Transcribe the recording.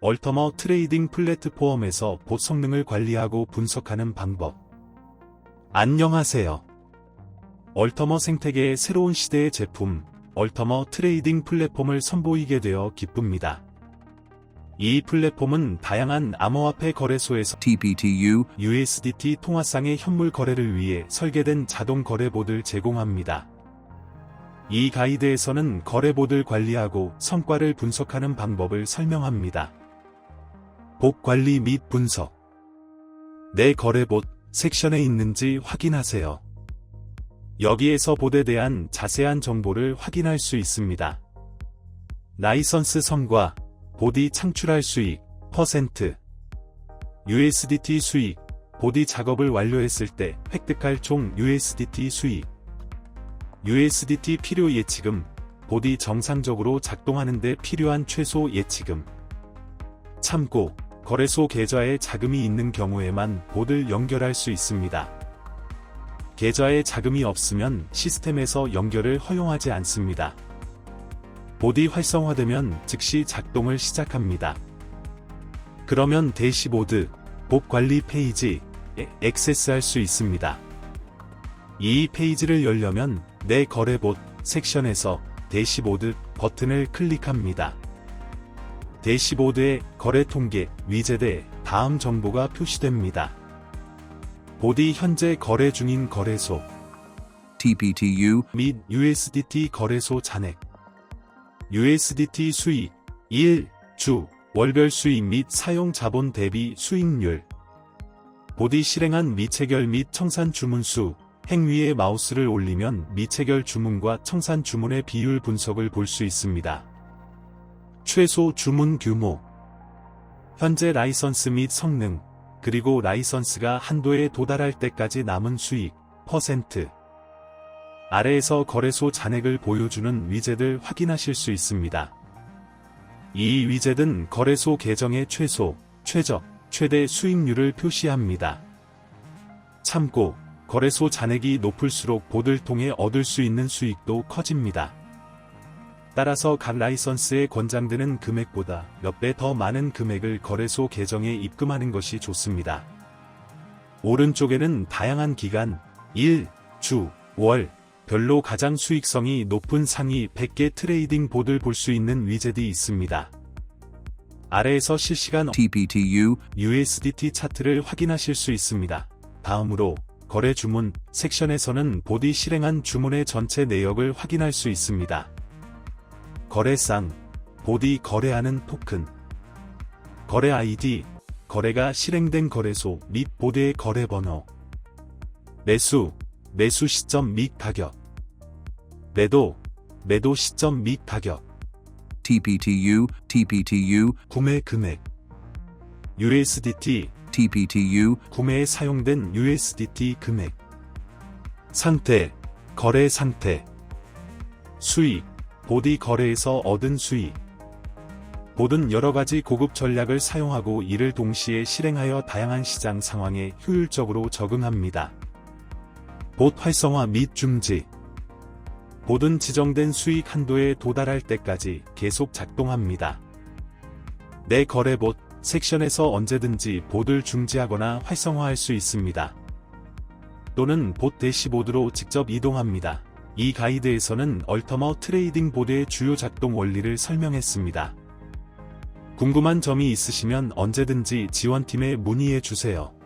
얼터머 트레이딩 플랫폼에서 봇 성능을 관리하고 분석하는 방법. 안녕하세요. 얼터머 생태계의 새로운 시대의 제품, 얼터머 트레이딩 플랫폼을 선보이게 되어 기쁩니다. 이 플랫폼은 다양한 암호화폐 거래소에서 TPTU, USDT 통화상의 현물 거래를 위해 설계된 자동 거래봇을 제공합니다. 이 가이드에서는 거래봇을 관리하고 성과를 분석하는 방법을 설명합니다. 봇 관리 및 분석. 내 거래봇 섹션에 있는지 확인하세요. 여기에서 봇에 대한 자세한 정보를 확인할 수 있습니다. 라이선스 성과, 봇이 창출할 수익, 퍼센트, USDT 수익, 봇이 작업을 완료했을 때 획득할 총 USDT 수익, USDT 필요 예치금, 봇이 정상적으로 작동하는 데 필요한 최소 예치금. 참고, 거래소 계좌에 자금이 있는 경우에만 봇을 연결할 수 있습니다. 계좌에 자금이 없으면 시스템에서 연결을 허용하지 않습니다. 봇이 활성화되면 즉시 작동을 시작합니다. 그러면 대시보드, 봇 관리 페이지에 액세스할 수 있습니다. 이 페이지를 열려면 내 거래봇 섹션에서 대시보드 버튼을 클릭합니다. 대시보드의 거래 통계 위젯에 다음 정보가 표시됩니다. 봇이 현재 거래 중인 거래소 TPTU, 및 USDT 거래소 잔액 USDT 수익 1. 주 월별 수익 및 사용 자본 대비 수익률 봇이 실행한 미체결 및 청산 주문 수 행위에 마우스를 올리면 미체결 주문과 청산 주문의 비율 분석을 볼 수 있습니다. 최소 주문 규모 현재 라이선스 및 성능 그리고 라이선스가 한도에 도달할 때까지 남은 수익 퍼센트 아래에서 거래소 잔액을 보여주는 위젯을 확인하실 수 있습니다. 이 위젯은 거래소 계정의 최소, 최적, 최대 수익률을 표시합니다. 참고, 거래소 잔액이 높을수록 봇을 통해 얻을 수 있는 수익도 커집니다. 따라서 각 라이선스에 권장되는 금액보다 몇 배 더 많은 금액을 거래소 계정에 입금하는 것이 좋습니다. 오른쪽에는 다양한 기간, 1, 주, 월, 별로 가장 수익성이 높은 상위 100개 트레이딩 봇을 볼수 있는 위젯이 있습니다. 아래에서 실시간 TPTU, USDT 차트를 확인하실 수 있습니다. 다음으로 거래 주문 섹션에서는 봇이 실행한 주문의 전체 내역을 확인할 수 있습니다. 거래상, 봇이 거래하는 토큰, 거래 아이디, 거래가 실행된 거래소 및 봇의 거래 번호, 매수, 매수 시점 및 가격, 매도, 매도 시점 및 가격, TPTU, TPTU, 구매 금액, USDT, TPTU, 구매에 사용된 USDT 금액, 상태, 거래 상태, 수익, 봇이 거래에서 얻은 수익. 봇은 여러 가지 고급 전략을 사용하고 이를 동시에 실행하여 다양한 시장 상황에 효율적으로 적응합니다. 봇 활성화 및 중지. 봇은 지정된 수익 한도에 도달할 때까지 계속 작동합니다. 내 거래봇 섹션에서 언제든지 봇을 중지하거나 활성화할 수 있습니다. 또는 봇 대시보드로 직접 이동합니다. 이 가이드에서는 얼터머 트레이딩 보드의 주요 작동 원리를 설명했습니다. 궁금한 점이 있으시면 언제든지 지원팀에 문의해 주세요.